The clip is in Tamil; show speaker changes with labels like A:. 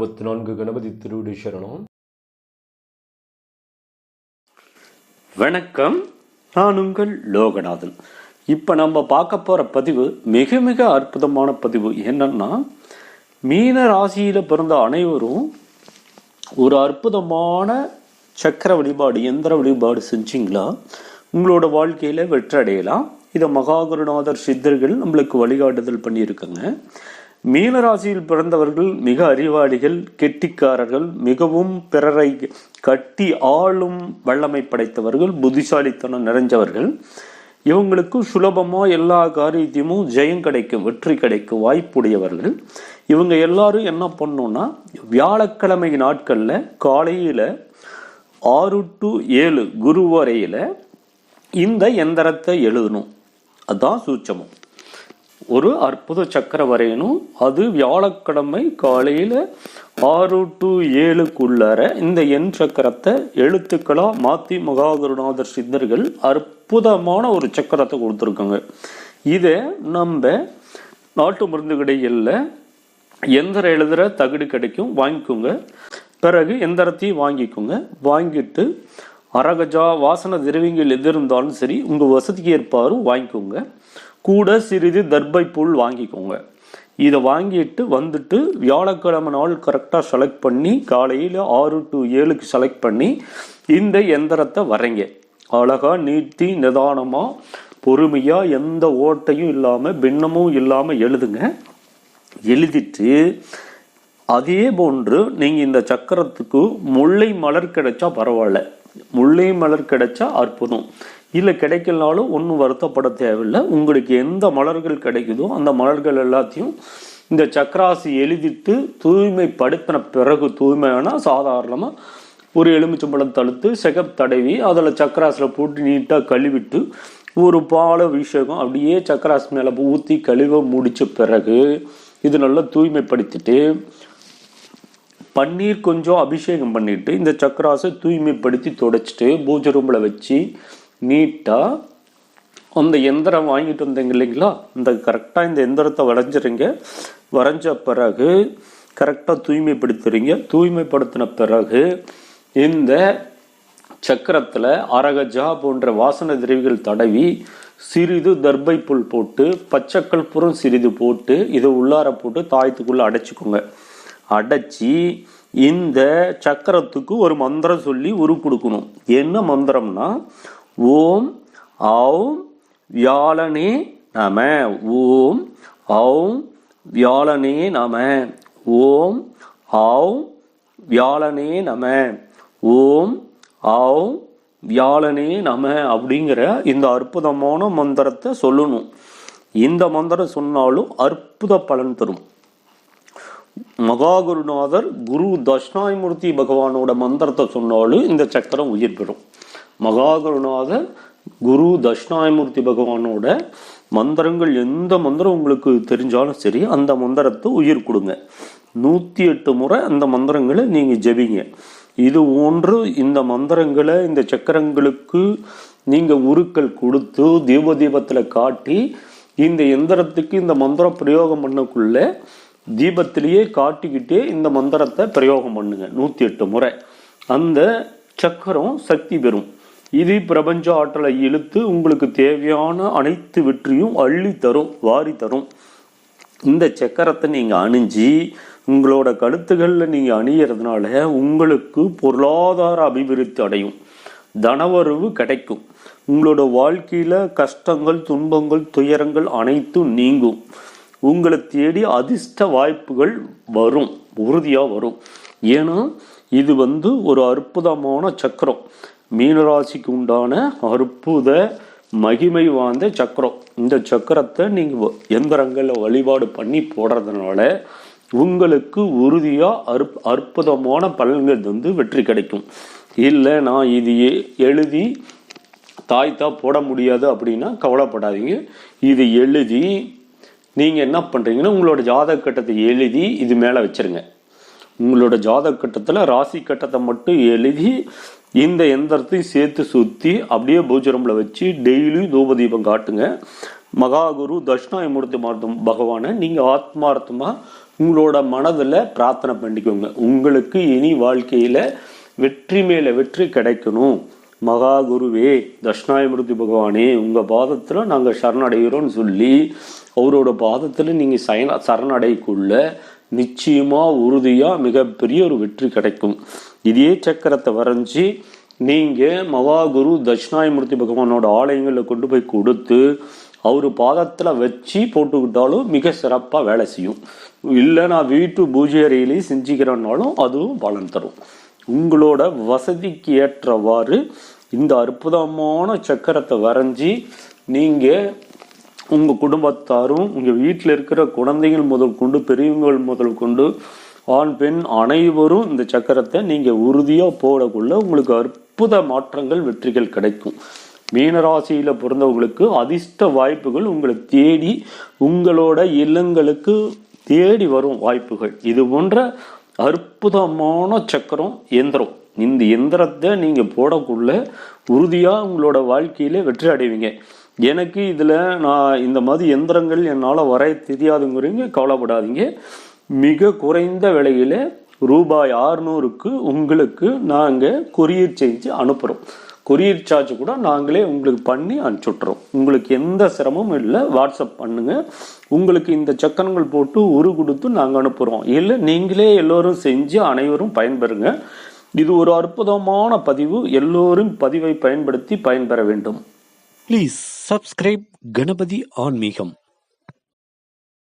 A: அறுபத்தி நான்கு கணபதி திருவிடி சரணம்.
B: வணக்கம். நான் உங்கள் லோகநாதன். இப்போ நம்ம பார்க்க போகிற பதிவு மிக மிக அற்புதமான பதிவு. என்னன்னா மீன ராசியில் பிறந்த அனைவரும் ஒரு அற்புதமான சக்கர வழிபாடு எந்திர வழிபாடு செஞ்சீங்களா? உங்களோட வாழ்க்கையில் வெற்றடையலாம் இதை மகாகுருநாதர் சித்தர்கள் நம்மளுக்கு வழிகாட்டுதல் பண்ணியிருக்காங்க. மீனராசியில் பிறந்தவர்கள் மிக அறிவாளிகள் கெட்டிக்காரர்கள் மிகவும் பிறரை கட்டி ஆளும் வல்லமை படைத்தவர்கள் புத்திசாலித்தனம் நிறைஞ்சவர்கள். இவங்களுக்கு சுலபமாக எல்லா காரியத்தையும் ஜெயம் கிடைக்கும் வெற்றி கிடைக்கும் வாய்ப்புடையவர்கள். இவங்க எல்லாரும் என்ன பண்ணணும்னா வியாழக்கிழமை நாட்களில் காலையில் ஆறு டு ஏழு குரு வரையில் இந்த எந்திரத்தை எழுதணும். அதுதான் சூட்சமம். ஒரு அற்புத சக்கர வரையணும் அது வியாழக்கிழமை காலையில் ஆறு டு ஏழுக்குள்ளார இந்த எண் சக்கரத்தை எழுத்துக்களாக மாத்தி மகாகுருநாதர் சித்தர்கள் அற்புதமான ஒரு சக்கரத்தை கொடுத்துருக்காங்க. இதை நம்ம நாட்டு மருந்து கடைகளில் எந்திரம் எழுதுகிற தகுடு கிடைக்கும் வாங்கிக்கோங்க. பிறகு எந்திரத்தையும் வாங்கிக்கோங்க. வாங்கிட்டு அரகஜா வாசன திரவியங்கள் எது இருந்தாலும் சரி உங்கள் வசதிக்கு ஏற்பாரும் வாங்கிக்கோங்க. கூட சிறிது தர்பை புல் வாங்கிக்கோங்க. இதை வாங்கிட்டு வந்துட்டு வியாழக்கிழமை நாள் கரெக்டாக செலக்ட் பண்ணி காலையில் ஆறு டு ஏழுக்கு செலக்ட் பண்ணி இந்த எந்திரத்தை வரைங்க. அழகாக நீட்டி நிதானமாக பொறுமையாக எந்த ஓட்டையும் இல்லாமல் பின்னமும் இல்லாமல் எழுதுங்க. எழுதிட்டு அதே போன்று நீங்கள் இந்த சக்கரத்துக்கு முல்லை மலர் கிடைச்சா பரவாயில்ல. முல்லை மலர் கிடைச்சா அற்புதம். இல்லை கிடைக்கலனாலும் ஒன்றும் வருத்தப்பட தேவையில்லை. உங்களுக்கு எந்த மலர்கள் கிடைக்குதோ அந்த மலர்கள் எல்லாத்தையும் இந்த சக்கராசி எழுதிட்டு தூய்மைப்படுத்தின பிறகு தூய்மையான சாதாரணமாக ஒரு எலுமிச்சம்பழம் தழுத்து செகப் தடவி அதில் சக்கராசில் போட்டு நீட்டாக கழுவிட்டு ஒரு பால் அபிஷேகம் அப்படியே சக்கராசி மேலே ஊற்றி கழுவ முடித்த பிறகு இது நல்லா தூய்மைப்படுத்திட்டு பன்னீர் கொஞ்சம் அபிஷேகம் பண்ணிட்டு இந்த சக்கராசை தூய்மைப்படுத்தி துடைச்சிட்டு பூஜை ரூமில் வச்சு நீட்டாக அந்த எந்திரம் வாங்கிட்டு வந்தீங்க இல்லைங்களா? இந்த கரெக்டாக இந்த எந்திரத்தை வரைஞ்சிருங்க. வரைஞ்ச பிறகு கரெக்டாக தூய்மைப்படுத்துறீங்க. தூய்மைப்படுத்தின பிறகு இந்த சக்கரத்தில் அரகஜா போன்ற வாசன திரவிகள் தடவி சிறிது தர்பை புல் போட்டு பச்சைக்கற்பூரம் சிறிது போட்டு இதை உள்ளார போட்டு தாயத்துக்குள்ளே அடைச்சிக்கோங்க. அடைச்சி இந்த சக்கரத்துக்கு ஒரு மந்திரம் சொல்லி உரு கொடுக்கணும். என்ன மந்திரம்னா ஓம் ஔம் வியாழனே நம. ஓம் ஔம் வியாழனே நம. ஓம் ஔம் வியாழனே நம. ஓம் ஔம் வியாழனே நம அப்படிங்கிற இந்த அற்புதமான மந்திரத்தை சொல்லணும். இந்த மந்திரம் சொன்னாலும் அற்புத பலன் தரும். மகாகுருநாதர் குரு தட்சிணாயமூர்த்தி பகவானோட மந்திரத்தை சொன்னாலும் இந்த சக்கரம் உயிர் பெறும். மகாகருணாத குரு தட்சிணாயமூர்த்தி பகவானோட மந்திரங்கள் எந்த மந்திரம் உங்களுக்கு தெரிஞ்சாலும் சரி அந்த மந்திரத்தை உயிர் கொடுங்க. நூற்றி எட்டு முறை அந்த மந்திரங்களை நீங்கள் ஜெபிங்க. இது ஒன்று இந்த மந்திரங்களை இந்த சக்கரங்களுக்கு நீங்கள் உருக்கள் கொடுத்து தீப தீபத்தில் காட்டி இந்த எந்திரத்துக்கு இந்த மந்திரம் பிரயோகம் பண்ணக்குள்ள தீபத்திலேயே காட்டிக்கிட்டே இந்த மந்திரத்தை பிரயோகம் பண்ணுங்க. நூற்றி எட்டு முறை. அந்த சக்கரம் சக்தி பெறும். இது பிரபஞ்ச ஆற்றலை இழுத்து உங்களுக்கு தேவையான அனைத்து வெற்றியும் அள்ளி தரும் வாரி தரும். இந்த சக்கரத்தை நீங்கள் அணிஞ்சு உங்களோட கழுத்துகளில் நீங்கள் அணியறதுனால உங்களுக்கு பொருளாதார அபிவிருத்தி அடையும். தனவரவு கிடைக்கும். உங்களோட வாழ்க்கையில் கஷ்டங்கள் துன்பங்கள் துயரங்கள் அனைத்தும் நீங்கும். உங்களை தேடி அதிர்ஷ்ட வாய்ப்புகள் வரும் உறுதியாக வரும். ஏன்னா இது வந்து ஒரு அற்புதமான சக்கரம். மீனராசிக்கு உண்டான அற்புத மகிமை வாய்ந்த சக்கரம். இந்த சக்கரத்தை நீங்கள் எந்திரங்களில் வழிபாடு பண்ணி போடுறதுனால உங்களுக்கு உறுதியாக அற்ப அற்புதமான பலன்கள் வந்து வெற்றி கிடைக்கும். இல்லை நான் இது எழுதி தாய்த்தா போட முடியாது அப்படின்னா கவலைப்படாதீங்க. இது எழுதி நீங்கள் என்ன பண்ணுறீங்கன்னா உங்களோட ஜாதக கட்டத்தை எழுதி இது மேலே வச்சிருங்க. உங்களோட ஜாதக கட்டத்தில் ராசி கட்டத்தை மட்டும் எழுதி இந்த எந்திரத்தையும் சேர்த்து சுற்றி அப்படியே பூஜரம்பில் வச்சு டெய்லியும் தூபதீபம் காட்டுங்க. மகாகுரு தட்சிணாயமூர்த்தி மார்த்தம் பகவானை நீங்கள் ஆத்மார்த்தமாக உங்களோட மனதில் பிரார்த்தனை பண்ணிக்கோங்க. உங்களுக்கு இனி வாழ்க்கையில் வெற்றி மேலே வெற்றி கிடைக்கணும். மகா குருவே தட்சிணாயமூர்த்தி பகவானே உங்கள் பாதத்தில் நாங்கள் சரணடைகிறோம்னு சொல்லி அவரோட பாதத்தில் நீங்கள் சயன சரணடைக்குள்ள நிச்சயமாக உறுதியாக மிகப்பெரிய ஒரு வெற்றி கிடைக்கும். இதே சக்கரத்தை வரைஞ்சி நீங்கள் மகாகுரு தட்சிணாயமூர்த்தி பகவானோட ஆலயங்களில் கொண்டு போய் கொடுத்து அவர் பாதத்தில் வச்சு போட்டுக்கிட்டாலும் மிக சிறப்பாக வேலை செய்யும். இல்லை நான் வீட்டு பூஜை அறையிலேயே செஞ்சுக்கிறேன்னாலும் அதுவும் பலன் தரும். உங்களோட வசதிக்கு ஏற்றவாறு இந்த அற்புதமான சக்கரத்தை வரைஞ்சி நீங்கள் உங்கள் குடும்பத்தாரும் உங்கள் வீட்டில் இருக்கிற குழந்தைகள் முதல் கொண்டு பெரியவங்கள் முதல் கொண்டு ஆண் பெண் அனைவரும் இந்த சக்கரத்தை நீங்கள் உறுதியாக போடக்குள்ள உங்களுக்கு அற்புத மாற்றங்கள் வெற்றிகள் கிடைக்கும். மீனராசியில் பிறந்தவங்களுக்கு அதிர்ஷ்ட வாய்ப்புகள் உங்களை தேடி உங்களோட இல்லங்களுக்கு தேடி வரும் வாய்ப்புகள். இது போன்ற அற்புதமான சக்கரம் எந்திரம். இந்த எந்திரத்தை நீங்கள் போடக்குள்ள உறுதியாக உங்களோட வாழ்க்கையில் வெற்றி அடைவீங்க. எனக்கு இதில் நான் இந்த மாதிரி எந்திரங்கள் என்னால் வரைய தெரியாதுங்கிறீங்க கவலைப்படாதீங்க. மிக குறைந்த விலையில் ரூபாய் ஆறுநூறுக்கு உங்களுக்கு நாங்கள் கொரியர் செஞ்சு அனுப்புகிறோம் கொரியர் சார்ஜ் கூட நாங்களே உங்களுக்கு பண்ணி அனுப்பிச்சுட்றோம் உங்களுக்கு எந்த சிரமமும் இல்லை வாட்ஸ்அப் பண்ணுங்கள் உங்களுக்கு இந்த சக்கரங்கள் போட்டு உரு கொடுத்து நாங்கள் அனுப்புகிறோம் இல்லை நீங்களே எல்லோரும் செஞ்சு அனைவரும் பயன்பெறுங்க. இது ஒரு அற்புதமான பதிவு. எல்லோரும் பதிவை பயன்படுத்தி பயன்பெற வேண்டும்.
A: ப்ளீஸ் சப்ஸ்கிரைப் கணபதி ஆன்மீகம்